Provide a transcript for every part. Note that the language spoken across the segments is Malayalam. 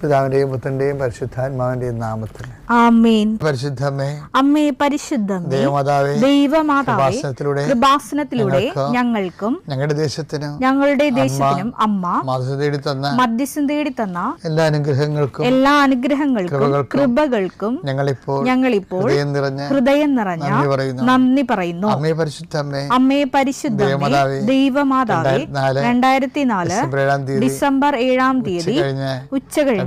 പിതാവിന്റെയും പുത്രന്റെയും പരിശുദ്ധാത്മാവിന്റെയും നാമത്തിൽ. ആമേൻ. പരിശുദ്ധമേ അമ്മേ പരിശുദ്ധമേ ദേവമാതാവേ ദൈവമാതാവേ കൃപാസനത്തിലൂടെ ഞങ്ങൾക്കും ഞങ്ങളുടെ ദേശത്തിനും ഞങ്ങളുടെ ദേശത്തിനും അമ്മ മാതൃ തേടി തന്ന മധ്യസ്ഥം തേടി തന്ന എല്ലാ അനുഗ്രഹങ്ങൾക്കും എല്ലാ അനുഗ്രഹങ്ങൾക്കും കൃപകൾക്കും ഞങ്ങളിപ്പോൾ ഞങ്ങളിപ്പോൾ ഹൃദയം നിറഞ്ഞ ഹൃദയം നിറഞ്ഞ നന്ദി പറയുന്നു. അമ്മേ പരിശുദ്ധമേ അമ്മേ പരിശുദ്ധ ദേവമാതാവേ, രണ്ടായിരത്തി നാല് ഡിസംബർ ഏഴാം തീയതി ഉച്ച കഴിഞ്ഞ്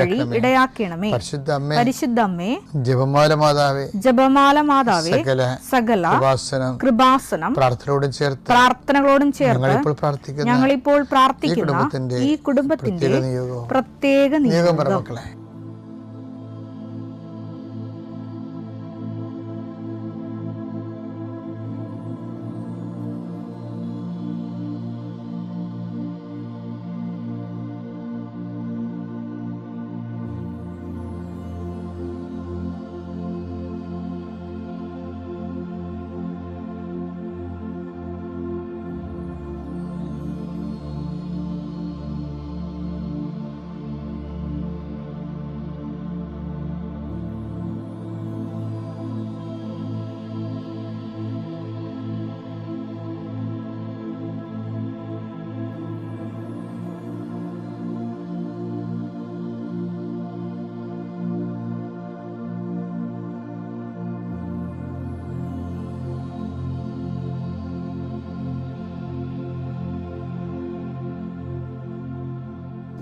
വഴി ഇടയാക്കണമേ. പരിശുദ്ധമ്മേ ജപമാല മാതാവേ ജപമാല മാതാവേ സകല സകല ഉപാസനം കൃപാസനം പ്രാർത്ഥനയോടും ചേർത്ത് പ്രാർത്ഥനകളോടും ചേർത്ത് ഞങ്ങൾ ഇപ്പോൾ പ്രാർത്ഥിക്കുന്നു ഈ ഇപ്പോൾ കുടുംബത്തിന്റെ ഈ കുടുംബത്തിന്റെ പ്രത്യേക നിയോഗം. പ്രത്യേക നിയോഗം നിയോഗം. മക്കളെ.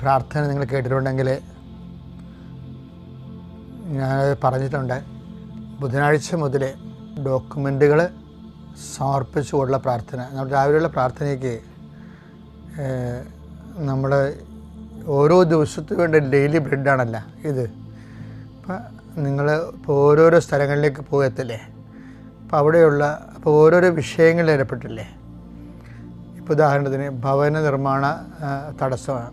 പ്രാർത്ഥന നിങ്ങൾ കേട്ടിട്ടുണ്ടെങ്കിൽ ഞാൻ പറഞ്ഞിട്ടുണ്ട്. ബുധനാഴ്ച മുതൽ ഡോക്യുമെന്റുകൾ സമർപ്പിച്ചുകൊണ്ടുള്ള പ്രാർത്ഥന. നമ്മുടെ രാവിലെയുള്ള പ്രാർത്ഥനയ്ക്ക് നമ്മൾ ഓരോ ദിവസത്തിന് വേണ്ട ഡെയിലി ബ്രെഡാണല്ല ഇത്. അപ്പം നിങ്ങൾ ഇപ്പോൾ ഓരോരോ സ്ഥലങ്ങളിലേക്ക് പോകത്തില്ലേ? അപ്പോൾ അവിടെയുള്ള അപ്പോൾ ഓരോരോ വിഷയങ്ങളിൽ ഏർപ്പെട്ടില്ലേ? ഇപ്പോൾ ഉദാഹരണത്തിന് ഭവന നിർമ്മാണ തടസ്സമാണ്.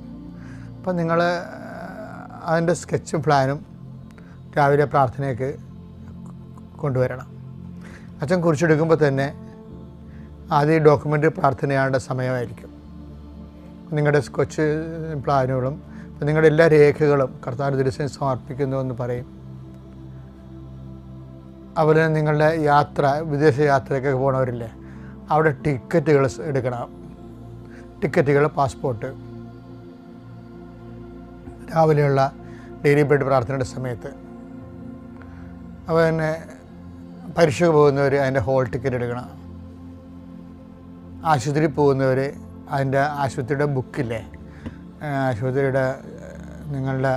അപ്പം നിങ്ങൾ അതിന്റെ സ്കെച്ചും പ്ലാനും രാവിലെ പ്രാർത്ഥനയ്ക്ക് കൊണ്ടുവരണം. അച്ഛൻ കുറിച്ചെടുക്കുമ്പോൾ തന്നെ ആദ്യം ഡോക്യുമെന്റ് പ്രാർത്ഥനയാണ്ട സമയമായിരിക്കും. നിങ്ങളുടെ സ്കെച്ച് പ്ലാനുകളും നിങ്ങളുടെ എല്ലാ രേഖകളും കർത്താവ് ദിവസം സമർപ്പിക്കുന്നു എന്ന് പറയും. അതുപോലെ തന്നെ നിങ്ങളുടെ യാത്ര വിദേശ യാത്രയ്ക്കൊക്കെ പോകണവരില്ലേ അവിടെ ടിക്കറ്റുകൾ എടുക്കണം. ടിക്കറ്റുകൾ പാസ്പോർട്ട്. രാവിലെയുള്ള ഡെയിലി ബ്രെഡ് പ്രാർത്ഥനയുടെ സമയത്ത് അപ്പോൾ തന്നെ പരീക്ഷയ്ക്ക് പോകുന്നവർ അതിന്റെ ഹോൾ ടിക്കറ്റ് എടുക്കണം. ആശുപത്രിയിൽ പോകുന്നവർ അതിന്റെ ആശുപത്രിയുടെ ബുക്കില്ലേ? ആശുപത്രിയുടെ നിങ്ങളുടെ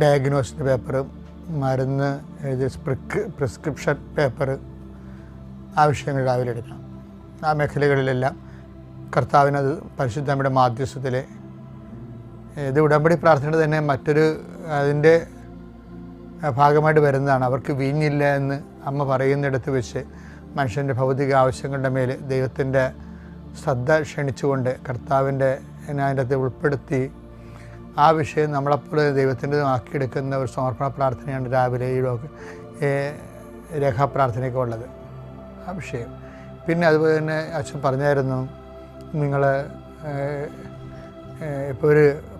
ഡയഗ്നോസിന്റെ പേപ്പറും മരുന്ന് എഴുതി സ്പ്രിക് പ്രിസ്ക്രിപ്ഷൻ പേപ്പർ ആവശ്യങ്ങൾ രാവിലെ എടുക്കണം. ആ മേഖലകളിലെല്ലാം കർത്താവിനത് പരിശുദ്ധമ്മയുടെ മാധ്യസ്ഥത്തിൽ ഇത് ഉടമ്പടി പ്രാർത്ഥന തന്നെ മറ്റൊരു അതിന്റെ ഭാഗമായിട്ട് വരുന്നതാണ്. അവർക്ക് വീഞ്ഞില്ല എന്ന് അമ്മ പറയുന്നിടത്ത് വെച്ച് മനുഷ്യന്റെ ഭൗതിക ആവശ്യങ്ങളുടെ മേൽ ദൈവത്തിന്റെ ശ്രദ്ധ ക്ഷണിച്ചുകൊണ്ട് കർത്താവിന്റെ അതിന്റെ അകത്ത് ഉൾപ്പെടുത്തി ആ വിഷയം നമ്മളെപ്പോലെ ദൈവത്തിന്റെ ആക്കിയെടുക്കുന്ന ഒരു സമർപ്പണ പ്രാർത്ഥനയാണ് രാവിലെ ഈ രേഖാപ്രാർത്ഥനയൊക്കെ ഉള്ളത്. ആ വിഷയം. പിന്നെ അതുപോലെ തന്നെ അച്ഛൻ പറഞ്ഞായിരുന്നു നിങ്ങൾ ഇപ്പോൾ ഒരു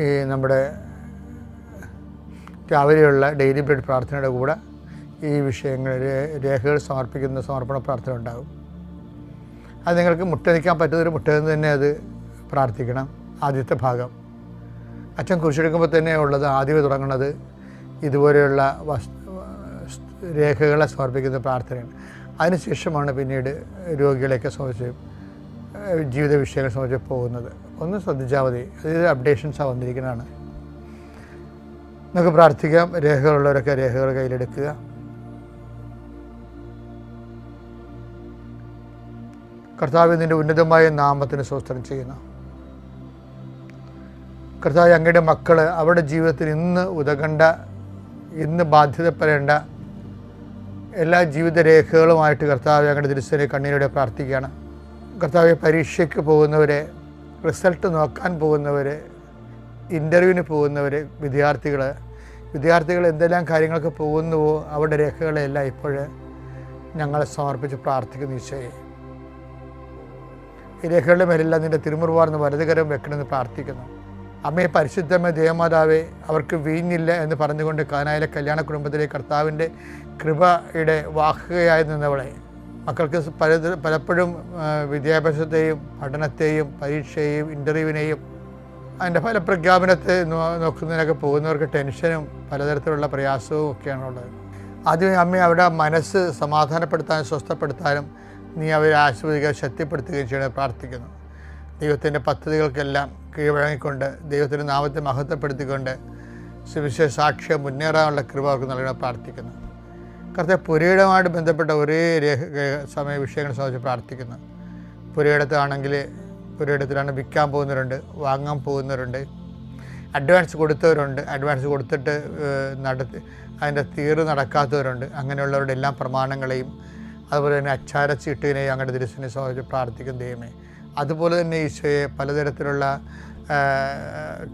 ഈ നമ്മുടെ രാവിലെയുള്ള ഡെയിലി ബ്രെഡ് പ്രാർത്ഥനയുടെ കൂടെ ഈ വിഷയങ്ങൾ രേഖകൾ സമർപ്പിക്കുന്ന സമർപ്പണ പ്രാർത്ഥന ഉണ്ടാകും. അത് നിങ്ങൾക്ക് മുട്ട നിൽക്കാൻ പറ്റുന്നൊരു മുട്ട നിന്ന് തന്നെ അത് പ്രാർത്ഥിക്കണം. ആദ്യത്തെ ഭാഗം. അച്ഛൻ കുറിച്ചെടുക്കുമ്പോൾ തന്നെ ഉള്ളത് ആദ്യമേ തുടങ്ങുന്നത് ഇതുപോലെയുള്ള രേഖകളെ സമർപ്പിക്കുന്ന പ്രാർത്ഥനയാണ്. അതിനുശേഷമാണ് പിന്നീട് രോഗികളെയൊക്കെ സംബന്ധിച്ച് ജീവിത വിഷയങ്ങളെ സംബന്ധിച്ച് പോകുന്നത്. ഒന്ന് ശ്രദ്ധിച്ചാൽ മതി. അതായത് അപ്ഡേഷൻസാണ് വന്നിരിക്കുന്നതാണ്. നമുക്ക് പ്രാർത്ഥിക്കാം. രേഖകളുള്ളവരൊക്കെ രേഖകൾ കയ്യിലെടുക്കുക. കർത്താവ് നിന്റെ ഉന്നതമായ നാമത്തിന് സ്വസ്ത്രം ചെയ്യുന്നു. കർത്താവ് അങ്ങയുടെ മക്കൾ അവരുടെ ജീവിതത്തിൽ ഇന്ന് ഉതകണ്ട ഇന്ന് ബാധ്യതപ്പെടേണ്ട എല്ലാ ജീവിത രേഖകളുമായിട്ട് കർത്താവ് അങ്ങയുടെ തിരുസനെ കണ്ണീരോടെ പ്രാർത്ഥിക്കുകയാണ്. കർത്താവ് പരീക്ഷയ്ക്ക് പോകുന്നവരെ റിസൾട്ട് നോക്കാൻ പോകുന്നവർ ഇന്റർവ്യൂവിന് പോകുന്നവർ വിദ്യാർത്ഥികൾ വിദ്യാർത്ഥികൾ എന്തെല്ലാം കാര്യങ്ങൾക്ക് പോകുന്നുവോ അവരുടെ രേഖകളെല്ലാം ഇപ്പോൾ ഞങ്ങളെ സമർപ്പിച്ച് പ്രാർത്ഥിക്കുന്നു ഈശോയെ. ഈ രേഖകളുടെ മേലെല്ലാം നിന്റെ തിരുമുറുവാർന്ന് വലതുകരം വെക്കണമെന്ന് പ്രാർത്ഥിക്കുന്നു. അമ്മയെ പരിശുദ്ധമേ ദേവമാതാവേ അവർക്ക് വീഞ്ഞില്ല എന്ന് പറഞ്ഞുകൊണ്ട് കാനായിലെ കല്യാണ കുടുംബത്തിലെ കർത്താവിന്റെ കൃപയുടെ വാഹകയായി നിന്നവളെ മക്കൾക്ക് പല പലപ്പോഴും വിദ്യാഭ്യാസത്തെയും പഠനത്തെയും പരീക്ഷയെയും ഇന്റർവ്യൂവിനെയും അതിന്റെ ഫലപ്രഖ്യാപനത്തെ പ്രഖ്യാപനത്തെ നോക്കുന്നതിനൊക്കെ പോകുന്നവർക്ക് ടെൻഷനും പലതരത്തിലുള്ള പ്രയാസവും ഒക്കെയാണ് ഉള്ളത്. ആദ്യം അമ്മ അവിടെ മനസ്സ് സമാധാനപ്പെടുത്താനും സ്വസ്ഥപ്പെടുത്താനും നീ അവരെ ആശ്വദിക്കുക ശക്തിപ്പെടുത്തുകയും ചെയ്യണം പ്രാർത്ഥിക്കുന്നു. ദൈവത്തിന്റെ പദ്ധതികൾക്കെല്ലാം കീഴ്വഴങ്ങിക്കൊണ്ട് ദൈവത്തിന്റെ നാമത്തെ മഹത്വപ്പെടുത്തിക്കൊണ്ട് സുവിശേഷ സാക്ഷ്യം മുന്നേറാനുള്ള കൃപ അവർക്ക് നൽകണം പ്രാർത്ഥിക്കുന്നു. കർത്താവ് പുരയിടമായിട്ട് ബന്ധപ്പെട്ട ഒരേ രേഖ സമയ വിഷയങ്ങൾ സംബന്ധിച്ച് പ്രാർത്ഥിക്കുന്നു. പുരയിടത്താണെങ്കിൽ പുരയിടത്തിലാണ് വിൽക്കാൻ പോകുന്നവരുണ്ട് വാങ്ങാൻ പോകുന്നവരുണ്ട് അഡ്വാൻസ് കൊടുത്തവരുണ്ട് അഡ്വാൻസ് കൊടുത്തിട്ട് നടത്തി അതിന്റെ തീറ് നടക്കാത്തവരുണ്ട് അങ്ങനെയുള്ളവരുടെ എല്ലാ പ്രമാണങ്ങളെയും അതുപോലെ തന്നെ അച്ചാര ചീട്ടിനെയും അങ്ങയുടെ ദൃശ്യനെ സംബന്ധിച്ച് പ്രാർത്ഥിക്കും ദൈവമേ. അതുപോലെ തന്നെ ഈശോയെ പലതരത്തിലുള്ള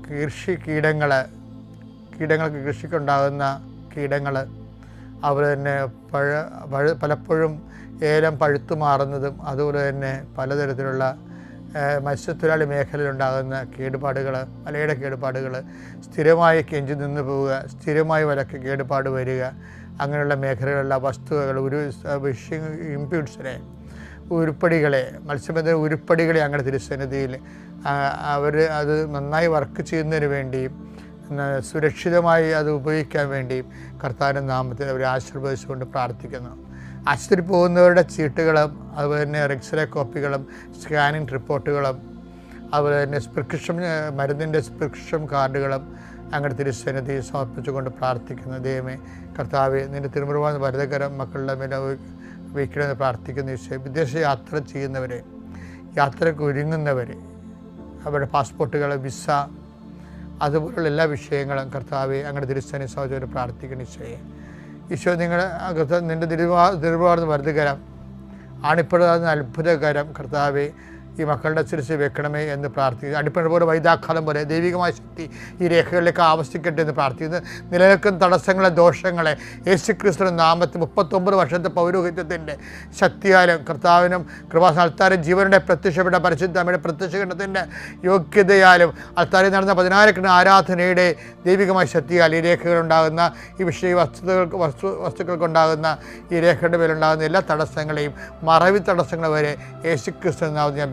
കൃഷി കീടങ്ങൾ കീടങ്ങൾക്ക് കൃഷിക്കുണ്ടാകുന്ന കീടങ്ങൾ അതുപോലെ തന്നെ പഴ പഴ പലപ്പോഴും ഏലം പഴുത്തു മാറുന്നതും അതുപോലെ തന്നെ പലതരത്തിലുള്ള മത്സ്യത്തൊഴിലാളി മേഖലയിലുണ്ടാകുന്ന കേടുപാടുകൾ വലയുടെ കേടുപാടുകൾ സ്ഥിരമായി കെഞ്ചി നിന്ന് പോവുക സ്ഥിരമായി വലക്ക് കേടുപാട് വരിക അങ്ങനെയുള്ള മേഖലകളിലുള്ള വസ്തുവകൾ ഒരു ഫിഷിംഗ് ഇമ്പ്യൂട്ട്സിനെ ഉരുപ്പടികളെ മത്സ്യബന്ധന ഉരുപ്പടികളെ അങ്ങനെ തിരുസന്നിധിയിൽ അവർ അത് നന്നായി വർക്ക് ചെയ്യുന്നതിന് വേണ്ടിയും സുരക്ഷിതമായി അത് ഉപയോഗിക്കാൻ വേണ്ടി കർത്താവിന്റെ നാമത്തിൽ അവരെ ആശീർവദിച്ചുകൊണ്ട് പ്രാർത്ഥിക്കുന്നു. ആശുപത്രി പോകുന്നവരുടെ ചീട്ടുകളും അതുപോലെ തന്നെ എക്സ്റേ കോപ്പികളും സ്കാനിങ് റിപ്പോർട്ടുകളും അതുപോലെ തന്നെ പ്രിസ്ക്രിപ്ഷൻ മരുന്നിന്റെ പ്രിസ്ക്രിപ്ഷൻ കാർഡുകളും അങ്ങനെ തിരുസന്നിധി സമർപ്പിച്ചുകൊണ്ട് പ്രാർത്ഥിക്കുന്നു. ദൈവമേ കർത്താവെ നിന്റെ തിരുമുറുവാന്ന് ഭരതകരം മക്കളുടെ മേലെ വയ്ക്കണമെന്ന് പ്രാർത്ഥിക്കുന്ന ഈശോ വിദേശ യാത്ര ചെയ്യുന്നവരെ യാത്രയ്ക്ക് ഒരുങ്ങുന്നവരെ അവരുടെ പാസ്പോർട്ടുകൾ വിസ അതുപോലുള്ള എല്ലാ വിഷയങ്ങളും കർത്താവെ അങ്ങനെ തിരുസ്ഥാനി സഹോദരൻ പ്രാർത്ഥിക്കണം ഈശോയെ. ഈശോ നിങ്ങളുടെ കർത്താവ് നിന്റെ തിരുവാ തിരുവാർന്ന് വർദ്ധകരം ആണിപ്പെടുന്ന അത്ഭുതകരം കർത്താവെ. ഈ മക്കളുടെ ശിരസ് വെക്കണമേ എന്ന് പ്രാർത്ഥിക്കുന്നു. അടിപ്പണ പോലെ വൈദാഖാലം പോലെ ദൈവികമായ ശക്തി ഈ രേഖകളിലേക്ക് ആവശ്യിക്കട്ടെ എന്ന് പ്രാർത്ഥിക്കുന്നു. നിലനിൽക്കുന്ന തടസ്സങ്ങളെ ദോഷങ്ങളെ യേശു ക്രിസ്തു നാമത്തിൽ മുപ്പത്തൊമ്പത് വർഷത്തെ പൗരോഹിത്യത്തിന്റെ ശക്തിയാലും കർത്താവിനും കൃപാസ്ഥാനത്താരും ജീവനുടെ പ്രത്യക്ഷപ്പെട്ട പരിശുദ്ധമ്മയുടെ പ്രത്യക്ഷഘട്ടത്തിന്റെ യോഗ്യതയാലും അൽത്താരിൽ നടന്ന പതിനായിരക്കണ ആരാധനയുടെ ദൈവികമായ ശക്തിയാൽ ഈ രേഖകളുണ്ടാകുന്ന ഈ വിഷയ വസ്തുതകൾക്ക് വസ്തു വസ്തുക്കൾക്കുണ്ടാകുന്ന ഈ രേഖയുടെ മേലുണ്ടാകുന്ന എല്ലാ തടസ്സങ്ങളെയും മറവി തടസ്സങ്ങൾ വരെ യേശു ക്രിസ്തു നാമത്തിൽ ഞാൻ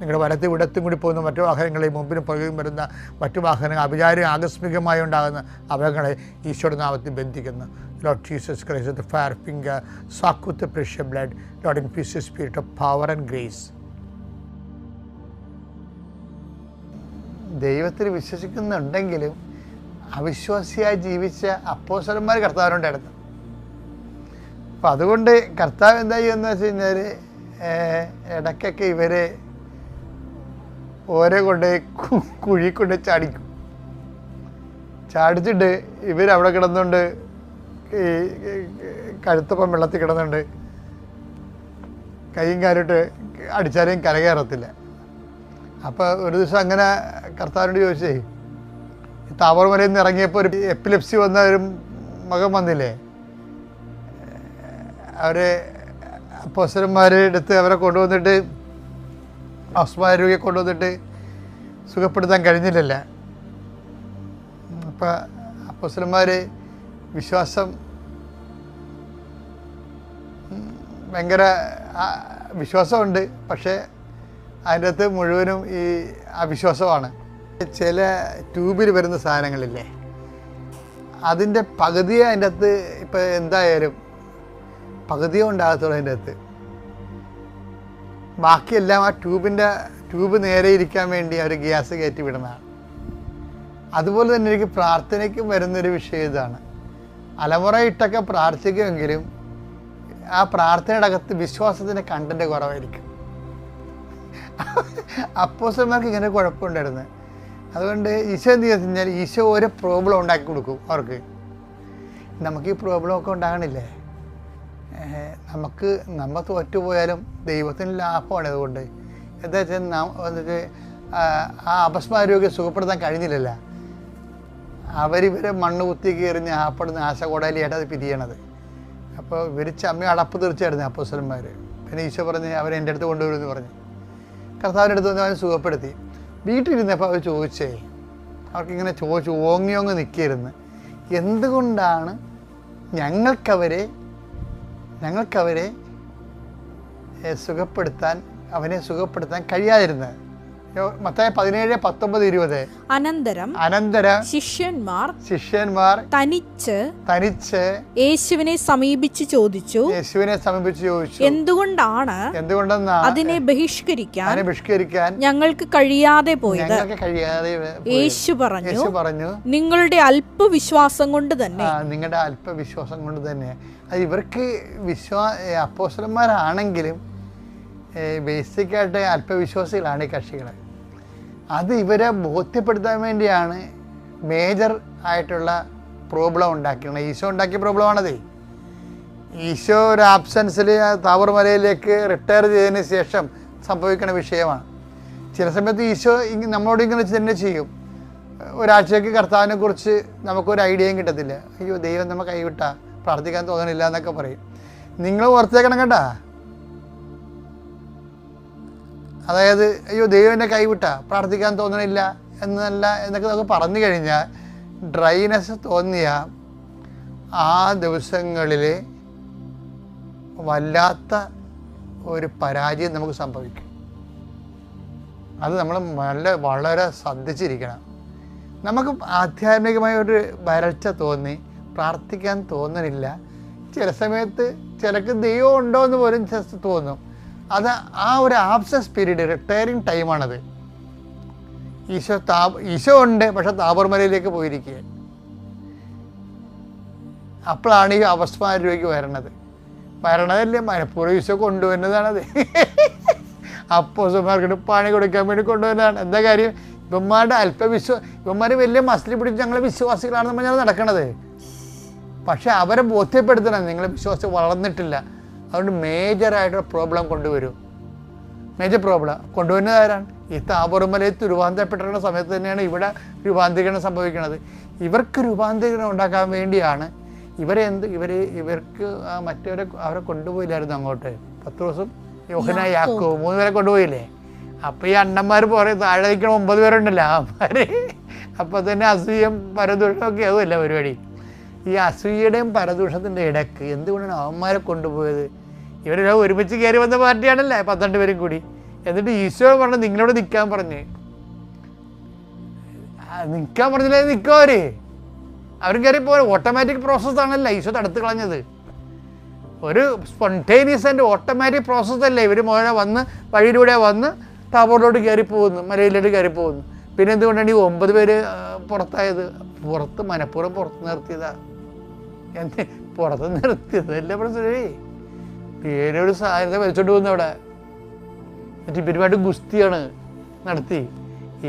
നിങ്ങളുടെ വലത്ത് ഇടത്തും കൂടി പോകുന്ന മറ്റു വാഹനങ്ങളെ മുമ്പിലും പുറകിലും വരുന്ന മറ്റു വാഹനങ്ങൾ അഭിചാരം ആകസ്മികമായി ഉണ്ടാകുന്ന അപകടങ്ങളെ ഈശോയുടെ നാമത്തിൽ ബന്ധിക്കുന്നു. Lord Jesus Christ the fire finger with the precious blood Lord in peace spirit of power and grace ദൈവത്തിൽ വിശ്വസിക്കുന്നുണ്ടെങ്കിലും അവിശ്വാസിയായി ജീവിച്ച അപ്പോസരന്മാർ കർത്താവിനുണ്ടായിരുന്നു അപ്പം അതുകൊണ്ട് കർത്താവ് എന്താ ചെയ്യുമെന്ന് വെച്ച് കഴിഞ്ഞാൽ ഇടയ്ക്കൊക്കെ ഇവരെ ഓരെ കൊണ്ട് കുഴി കൊണ്ട് ചാടിക്കും. ചാടിച്ചിട്ട് ഇവരവിടെ കിടന്നുകൊണ്ട് ഈ കഴുത്തപ്പം വെള്ളത്തിൽ കിടന്നുണ്ട് കൈയും കാലിട്ട് അടിച്ചാലും കരകയറത്തില്ല. അപ്പോൾ ഒരു ദിവസം അങ്ങനെ കർത്താവിനോട് ചോദിച്ചേ താവർമലയിൽ താവർ മലയിൽ നിന്ന് ഇറങ്ങിയപ്പോൾ ഒരു എപ്പിലെപ്സി വന്ന ഒരു മകൻ വന്നില്ലേ? അവരെ അപ്പോസരന്മാരെ എടുത്ത് അവരെ കൊണ്ടുവന്നിട്ട് അസ്മാരോഗ്യെ കൊണ്ടുവന്നിട്ട് സുഖപ്പെടുത്താൻ കഴിഞ്ഞില്ലല്ല? അപ്പം അപ്പോസരന്മാർ വിശ്വാസം ഭയങ്കര വിശ്വാസമുണ്ട്. പക്ഷേ അതിന്റെ അകത്ത് മുഴുവനും ഈ അവിശ്വാസമാണ്. ചില ട്യൂബിൽ വരുന്ന സാധനങ്ങളില്ലേ? അതിന്റെ പകുതിയെ അതിന്റെ അകത്ത് ഇപ്പം എന്തായാലും പകുതിയോ ഉണ്ടാകത്തുള്ളൂ അതിന്റെ അകത്ത് ബാക്കിയെല്ലാം ആ ട്യൂബിന്റെ ട്യൂബ് നേരെ ഇരിക്കാൻ വേണ്ടി അവർ ഗ്യാസ് കയറ്റി വിടുന്നതാണ്. അതുപോലെ തന്നെ എനിക്ക് പ്രാർത്ഥനയ്ക്കും വരുന്നൊരു വിഷയം ഇതാണ്. അലമുറയിട്ടൊക്കെ പ്രാർത്ഥിക്കുമെങ്കിലും ആ പ്രാർത്ഥനയുടെ അകത്ത് വിശ്വാസത്തിന്റെ കണ്ടന്റ് കുറവായിരിക്കും. അപ്പോസന്മാർക്ക് ഇങ്ങനെ കുഴപ്പമുണ്ടായിരുന്നു. അതുകൊണ്ട് ഈശോ എന്ത് ചെയ്തു ഈശോ ഒരു പ്രോബ്ലം ഉണ്ടാക്കി കൊടുക്കും അവർക്ക്. നമുക്ക് ഈ പ്രോബ്ലം ഒക്കെ ഉണ്ടാകണില്ലേ? നമുക്ക് നമ്മൾ തോറ്റുപോയാലും ദൈവത്തിന് ലാഭമാണ് അതുകൊണ്ട്. എന്താ വെച്ചാൽ നാം എന്നിട്ട് ആ- അപസ്മാരോഗ്യം സുഖപ്പെടുത്താൻ കഴിഞ്ഞില്ലല്ല. അവരിവരെ മണ്ണ് കുത്തി കയറിഞ്ഞ് ആപ്പെടുന്ന ആശകോടാലിയായിട്ട് അത് പിരിയണത്. അപ്പോൾ ഇവർ ചമ്മി അടപ്പ് തീർച്ചയായിരുന്നു അപ്പോസലന്മാർ പിന്നെ ഈശോ പറഞ്ഞ് അവരെ എന്റെ അടുത്ത് കൊണ്ടുവരുമെന്ന് പറഞ്ഞു. കർത്താവിന്റെ അടുത്ത് വന്ന് അവനെ സുഖപ്പെടുത്തി. വീട്ടിലിരുന്നപ്പോൾ അവർ ചോദിച്ചേ അവർക്കിങ്ങനെ ചോദിച്ചു ഓങ്ങി ഓങ്ങി എന്തുകൊണ്ടാണ് ഞങ്ങൾക്കവരെ ഞങ്ങൾക്കവരെ സുഖപ്പെടുത്താൻ അവനെ സുഖപ്പെടുത്താൻ കഴിയാതിരുന്നത്. മത്തായ പതിനേഴ് പത്തൊമ്പത് ഇരുപത്. അനന്തരം അനന്തരം ശിഷ്യന്മാർ ശിഷ്യന്മാർ തനിച്ച് തനിച്ച് യേശുവിനെ സമീപിച്ചു ചോദിച്ചു. യേശുവിനെ സമീപിച്ച് ചോദിച്ചു. എന്തുകൊണ്ടാണ് എന്തുകൊണ്ടെന്നാ? അതിനെ ബഹിഷ്കരിക്കാൻ അതിനെ ബഹിഷ്കരിക്കാൻ ഞങ്ങൾക്ക് കഴിയാതെ പോയത്? ഞങ്ങൾക്ക് കഴിയാതെ പോയി. യേശു പറഞ്ഞു യേശു പറഞ്ഞു നിങ്ങളുടെ അല്പവിശ്വാസം കൊണ്ട് തന്നെ. നിങ്ങളുടെ അല്പവിശ്വാസം കൊണ്ട് തന്നെ. അത് ഇവർക്ക് വിശ്വാ അപ്പോസ്റ്റലന്മാരാണെങ്കിലും ബേസിക്കായിട്ട് അല്പവിശ്വാസികളാണ് ഈ കക്ഷികൾ അത് ഇവരെ ബോധ്യപ്പെടുത്താൻ വേണ്ടിയാണ് മേജർ ആയിട്ടുള്ള പ്രോബ്ലം ഉണ്ടാക്കിയത് ഈശോ ഉണ്ടാക്കിയ പ്രോബ്ലമാണതേ. ഈശോ ഒരു ആബ്സൻസിൽ താവർമലയിലേക്ക് റിട്ടയർ ചെയ്തതിന് ശേഷം സംഭവിക്കുന്ന വിഷയമാണ്. ചില സമയത്ത് ഈശോ നമ്മളോട് ഇങ്ങനെ തന്നെ ചെയ്യും. ഒരാഴ്ചയ്ക്ക് കർത്താവിനെ കുറിച്ച് നമുക്കൊരു ഐഡിയയും കിട്ടത്തില്ല. അയ്യോ ദൈവം നമ്മൾ കൈവിട്ട പ്രാർത്ഥിക്കാൻ തോന്നണില്ല എന്നൊക്കെ പറയും. നിങ്ങൾ ഓർത്തേക്കണം കേട്ടാ. അതായത് അയ്യോ ദൈവം എന്നെ കൈവിട്ട പ്രാർത്ഥിക്കാൻ തോന്നണില്ല എന്നല്ല എന്നൊക്കെ നമുക്ക് പറഞ്ഞു കഴിഞ്ഞാൽ ഡ്രൈനെസ് തോന്നിയ ആ ദിവസങ്ങളിൽ വല്ലാത്ത ഒരു പരാജയം നമുക്ക് സംഭവിക്കും. അത് നമ്മൾ നല്ല വളരെ ശ്രദ്ധിച്ചിരിക്കണം. നമുക്ക് ആധ്യാത്മികമായ ഒരു വരൾച്ച തോന്നി പ്രാർത്ഥിക്കാൻ തോന്നണില്ല. ചില സമയത്ത് ചിലക്ക് ദൈവം ഉണ്ടോ എന്ന് പോലും തോന്നും. അത് ആ ഒരു ആബ്സൻസ് പീരീഡ് റിട്ടയറിങ് ടൈമാണത് ഈശോ താപ ഈശോ ഉണ്ട് പക്ഷെ താപർമലയിലേക്ക് പോയിരിക്കുക അപ്പോഴാണ് ഈ അവസ്മാര രോഗിക്ക് വരണത്. വരണതല്ലേ മനഃപൂർവം ഈശോ കൊണ്ടുവരുന്നതാണത്. അപ്പോസന്മാർക്കിട്ട് പണി കൊടുക്കാൻ വേണ്ടി കൊണ്ടുവരുന്നതാണ്. എന്താ കാര്യം? ഇവന്മാരുടെ അല്പവിശ്വ ഇവന്മാർ വലിയ മസിലി പിടിച്ച് ഞങ്ങളെ വിശ്വാസികളാണെന്ന് പറഞ്ഞാൽ നടക്കണത്. പക്ഷെ അവരെ ബോധ്യപ്പെടുത്തണം. നിങ്ങളെ വിശ്വാസം വളർന്നിട്ടില്ല. അതുകൊണ്ട് മേജറായിട്ടുള്ള പ്രോബ്ലം കൊണ്ടുവരും. മേജർ പ്രോബ്ലം കൊണ്ടുവരുന്നത് ആരാണ്? ഈ താപുറമലയിൽ രൂപാന്തരപ്പെട്ടിരുന്ന സമയത്ത് തന്നെയാണ് ഇവിടെ രൂപാന്തരീകരണം സംഭവിക്കുന്നത്. ഇവർക്ക് രൂപാന്തരീകരണം ഉണ്ടാക്കാൻ വേണ്ടിയാണ് ഇവരെ എന്ത് ഇവർ ഇവർക്ക് മറ്റവരെ അവരെ കൊണ്ടുപോയില്ലായിരുന്നു അങ്ങോട്ട്. പത്ത് ദിവസം യോഹന യാക്കോ മൂന്ന് പേരെ കൊണ്ടുപോയില്ലേ? അപ്പം ഈ അണ്ണന്മാർ പറയും താഴെ നിൽക്കണ ഒമ്പത് പേരുണ്ടല്ലോ അവന്മാർ അപ്പോൾ തന്നെ അസൂയം പരദൂഷണമൊക്കെ ആവുമല്ല പരിപാടി. ഈ അസൂയയുടെയും പരദൂഷണത്തിന്റെ ഇടയ്ക്ക് എന്തുകൊണ്ടാണ് അവന്മാരെ കൊണ്ടുപോയത്? ഇവരെല്ലാം ഒരുമിച്ച് കയറി വന്ന പാർട്ടിയാണല്ലേ? പന്ത്രണ്ട് പേരും കൂടി. എന്നിട്ട് ഈശോ പറഞ്ഞു നിങ്ങളോട് നിൽക്കാൻ പറഞ്ഞ്. നിൽക്കാൻ പറഞ്ഞില്ലേ? നിൽക്കോ അവർ? അവരും കയറി പോലെ ഓട്ടോമാറ്റിക് പ്രോസസ് ആണല്ലേ? ഈശോ തടുത്ത് കളഞ്ഞത്. ഒരു സ്പോണ്ടേനിയസ് ആൻഡ് ഓട്ടോമാറ്റിക് പ്രോസസ് അല്ലേ? ഇവർ മോനെ വന്ന് വഴിയിലൂടെ വന്ന് ടാബോറിലോട്ട് കയറി പോകുന്നു മലയിലോട്ട് കയറി പോകുന്നു. പിന്നെ എന്തുകൊണ്ടാണ് ഈ ഒമ്പത് പേര് പുറത്തായത്? പുറത്ത് മനഃപൂർവം പുറത്ത് നിർത്തിയതാ. എന്ത്? പുറത്ത് നിർത്തിയതല്ലേ പ്രശ്നമേ പേരൊരു സാധ്യത വലിച്ചോണ്ട് പോകുന്നു അവിടെ? എന്നിട്ട് ഇവരുമായിട്ട് ഗുസ്തിയാണ് നടത്തി.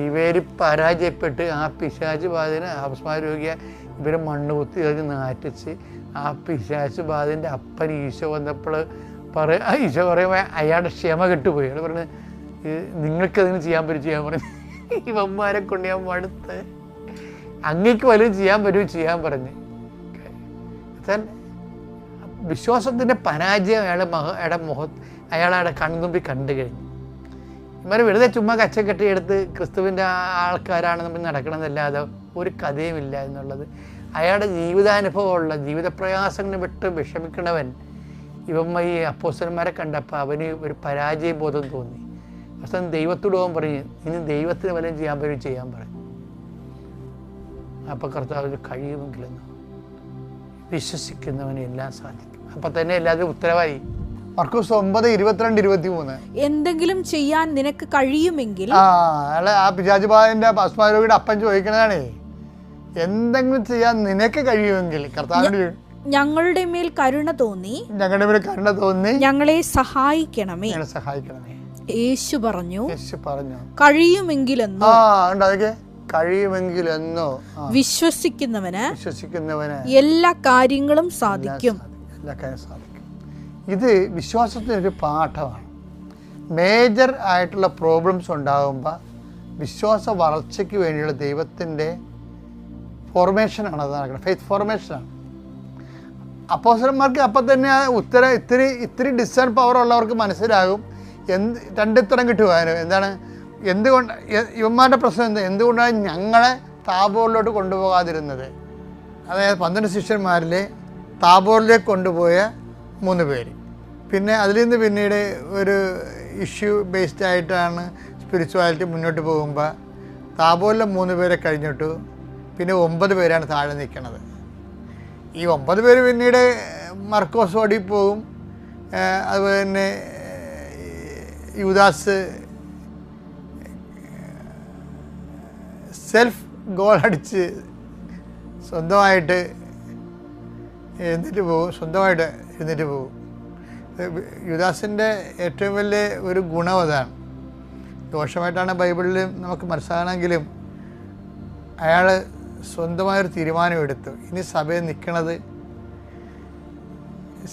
ഇവർ പരാജയപ്പെട്ട് ആ പിശാച് ബാധനെ അപസ്മാരോഗ്യ ഇവരെ മണ്ണ് കുത്തി കഴിഞ്ഞ് നാറ്റിച്ച് ആ പിശാച്ച് ബാധന്റെ അപ്പൻ ഈശോ വന്നപ്പോൾ പറ ഈശോ പറയുമ്പോൾ അയാളുടെ ക്ഷമ കെട്ടുപോയി. അയാൾ പറഞ്ഞു നിങ്ങൾക്കതിന് ചെയ്യാൻ പറ്റും ചെയ്യാൻ പറഞ്ഞു ഇവന്മാരെ കൊണ്ട് ഞാൻ മടുത്ത്. അങ്ങേക്ക് വലിയ ചെയ്യാൻ പറ്റും ചെയ്യാൻ പറഞ്ഞ്. വിശ്വാസത്തിന്റെ പരാജയം അയാളെ മഹ അയാളുടെ മുഖ അയാളുടെ കൺതുമ്പി കണ്ടു കഴിഞ്ഞു. ഇവർ വെറുതെ ചുമ്മാ കച്ച കെട്ടിയെടുത്ത് ക്രിസ്തുവിന്റെ ആൾക്കാരാണ് നമ്മൾ നടക്കണമെന്നല്ലാതെ ഒരു കഥയുമില്ല എന്നുള്ളത്. അയാളുടെ ജീവിതാനുഭവമുള്ള ജീവിത പ്രയാസങ്ങൾ വിട്ട് വിഷമിക്കണവൻ ഇവമ്മ ഈ അപ്പോസ്റ്റന്മാരെ കണ്ടപ്പോൾ അവന് ഒരു പരാജയ ബോധം തോന്നി. അവസാനം ദൈവത്തോട് പോകാൻ പറഞ്ഞു ഇനി ദൈവത്തിന് വല്ലതും ചെയ്യാൻ പറ്റും ചെയ്യാൻ പറഞ്ഞു അപ്പോൾ കർത്താവിന് കഴിയുമെങ്കിലെന്ന് വിശ്വസിക്കുന്നവന് എല്ലാം സാധിക്കും. അപ്പം തന്നെ എല്ലാത്തിനും ഉത്തരവായി. മർക്കൂസ് ഒമ്പത് ഇരുപത്തിരണ്ട് ഇരുപത്തി മൂന്ന് എന്തെങ്കിലും ചെയ്യാൻ നിനക്ക് കഴിയുമെങ്കിൽ ആ അയാളെ ആ ഭസ്മാരോഗിയുടെ അപ്പൻ ചോദിക്കണതാണേ. എന്തെങ്കിലും ചെയ്യാൻ നിനക്ക് കഴിയുമെങ്കിൽ കർത്താവിന്റെ ഞങ്ങളുടെ മേൽ കരുണ തോന്നി. ഞങ്ങളുടെ മേൽ കരുണ തോന്നി. ഞങ്ങളെ സഹായിക്കണമേ. ഞങ്ങളെ സഹായിക്കണമേ. യേശു പറഞ്ഞു യേശു പറഞ്ഞു. കഴിയുമെങ്കിലെന്നോ? ആ ഉണ്ട് അതൊക്കെ? ആ, വിശ്വസിക്കുന്നവന് വിശ്വസിക്കുന്നവന് എല്ലാ കാര്യങ്ങളും സാധിക്കും. കാര്യം സാധിക്കും. ഇത് വിശ്വാസത്തിനൊരു പാഠമാണ്. മേജർ ആയിട്ടുള്ള പ്രോബ്ലംസ് ഉണ്ടാകുമ്പോൾ വിശ്വാസ വളർച്ചയ്ക്ക് വേണ്ടിയുള്ള ദൈവത്തിന്റെ ഫോർമേഷനാണ് അത് നടക്കുന്നത്. ഫെയ്ത്ത് ഫോർമേഷനാണ് അപ്പോസരന്മാർക്ക് അപ്പം തന്നെ ഉത്തരം ഇത്തിരി ഇത്തിരി ഡിസൈൻ പവർ ഉള്ളവർക്ക് മനസ്സിലാകും എന്ത് രണ്ടുത്തരം കിട്ടുവാനും എന്താണ്? എന്തുകൊണ്ട് ഇവന്മാരുടെ പ്രശ്നം എന്താ? എന്തുകൊണ്ടാണ് ഞങ്ങളെ താപോളിലോട്ട് കൊണ്ടുപോകാതിരുന്നത്? അതായത് പന്ത്രണ്ട് ശിഷ്യന്മാരിലെ താബോറിലേക്ക് കൊണ്ടുപോയ മൂന്ന് പേര്. പിന്നെ അതിൽ നിന്ന് പിന്നീട് ഒരു ഇഷ്യൂ ബേസ്ഡ് ആയിട്ടാണ് സ്പിരിച്വാലിറ്റി മുന്നോട്ട് പോകുമ്പോൾ താബോറിലെ മൂന്ന് പേരെ കഴിഞ്ഞിട്ടു പിന്നെ ഒമ്പത് പേരാണ് താഴെ നിൽക്കുന്നത് ഈ ഒമ്പത് പേര് പിന്നീട് മർക്കോസ് ഓടി പോകും അതുപോലെ തന്നെ യുദാസ് സെൽഫ് ഗോൾ അടിച്ച് സ്വന്തമായിട്ട് എഴുന്നേറ്റ് പോകും സ്വന്തമായിട്ട് എഴുന്നേറ്റ് പോകും യുദാസിന്റെ ഏറ്റവും വലിയ ഒരു ഗുണം അതാണ്. ദോഷമായിട്ടാണ് ബൈബിളിൽ നമുക്ക് മനസ്സിലാകണമെങ്കിലും അയാൾ സ്വന്തമായൊരു തീരുമാനമെടുത്തു. ഇനി സഭയിൽ നിൽക്കണത്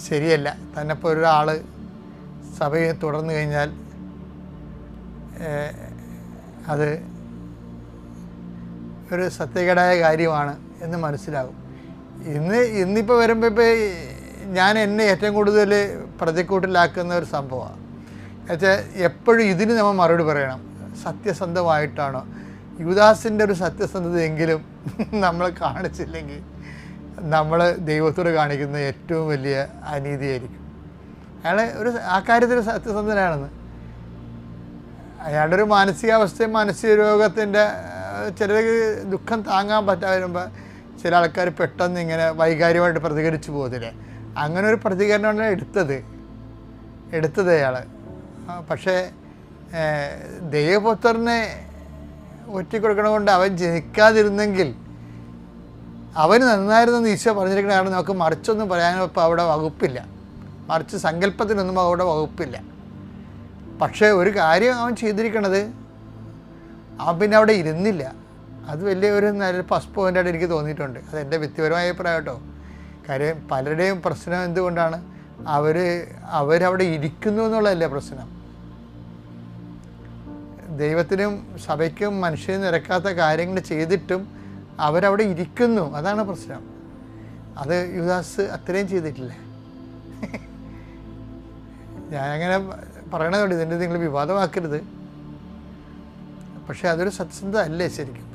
ശരിയല്ല. തന്നെപ്പോൾ ഒരാൾ സഭയെ തുടർന്നു കഴിഞ്ഞാൽ അത് ഒരു സത്യകേടായ കാര്യമാണ് എന്ന് മനസ്സിലാകും. ഇന്ന് ഇന്നിപ്പോൾ വരുമ്പോൾ ഇപ്പോൾ ഞാൻ എന്നെ ഏറ്റവും കൂടുതൽ പ്രതിക്കൂട്ടിലാക്കുന്ന ഒരു സംഭവമാണ് എന്നുവെച്ചാൽ എപ്പോഴും ഇതിന് നമ്മൾ മറുപടി പറയണം. സത്യസന്ധമായിട്ടാണോ? യുദാസിന്റെ ഒരു സത്യസന്ധതയെങ്കിലും നമ്മൾ കാണിച്ചില്ലെങ്കിൽ നമ്മൾ ദൈവത്തോട് കാണിക്കുന്ന ഏറ്റവും വലിയ അനീതിയായിരിക്കും. അയാൾ ഒരു ആ കാര്യത്തിൽ സത്യസന്ധനാണെന്ന്. അയാളുടെ ഒരു മാനസികാവസ്ഥയും മാനസിക രോഗത്തിന്റെ ചിലർക്ക് ദുഃഖം താങ്ങാൻ പറ്റാതെ വരുമ്പോൾ ചില ആൾക്കാർ പെട്ടെന്ന് ഇങ്ങനെ വൈകാരികമായിട്ട് പ്രതികരിച്ചു പോകത്തില്ലേ? അങ്ങനെ ഒരു പ്രതികരണമാണ് എടുത്തത്. എടുത്തത് അയാൾ പക്ഷേ ദൈവപുത്രനെ ഒറ്റിക്കൊടുക്കണം കൊണ്ട് അവൻ ജനിക്കാതിരുന്നെങ്കിൽ അവന് നന്നായിരുന്നെന്ന് ഈശോ പറഞ്ഞിരിക്കുന്ന നമുക്ക് മറിച്ചൊന്നും പറയാനോ ഇപ്പോൾ അവിടെ വകുപ്പില്ല. മറിച്ച് സങ്കല്പത്തിനൊന്നും അവിടെ വകുപ്പില്ല. പക്ഷേ ഒരു കാര്യം അവൻ ചെയ്തിരിക്കണത് അവൻ പിന്നെ അവിടെ ഇരുന്നില്ല. അത് വലിയ ഒരു നല്ല പ്ലസ് പോയിന്റായിട്ട് എനിക്ക് തോന്നിയിട്ടുണ്ട്. അത് എന്റെ വ്യക്തിപരമായ അഭിപ്രായം കേട്ടോ. കാര്യം പലരുടെയും പ്രശ്നം എന്തുകൊണ്ടാണ്? അവർ അവരവിടെ ഇരിക്കുന്നു എന്നുള്ളതല്ലേ പ്രശ്നം. ദൈവത്തിനും സഭയ്ക്കും മനുഷ്യനും നിരക്കാത്ത കാര്യങ്ങൾ ചെയ്തിട്ടും അവരവിടെ ഇരിക്കുന്നു. അതാണ് പ്രശ്നം. അത് യുദാസ് അത്രയും ചെയ്തിട്ടില്ലേ? ഞാനങ്ങനെ പറയണതുകൊണ്ട് ഇതിന്റെ നിങ്ങൾ വിവാദമാക്കരുത്. പക്ഷേ അതൊരു സത്യസന്ധത അല്ലേ ശരിക്കും?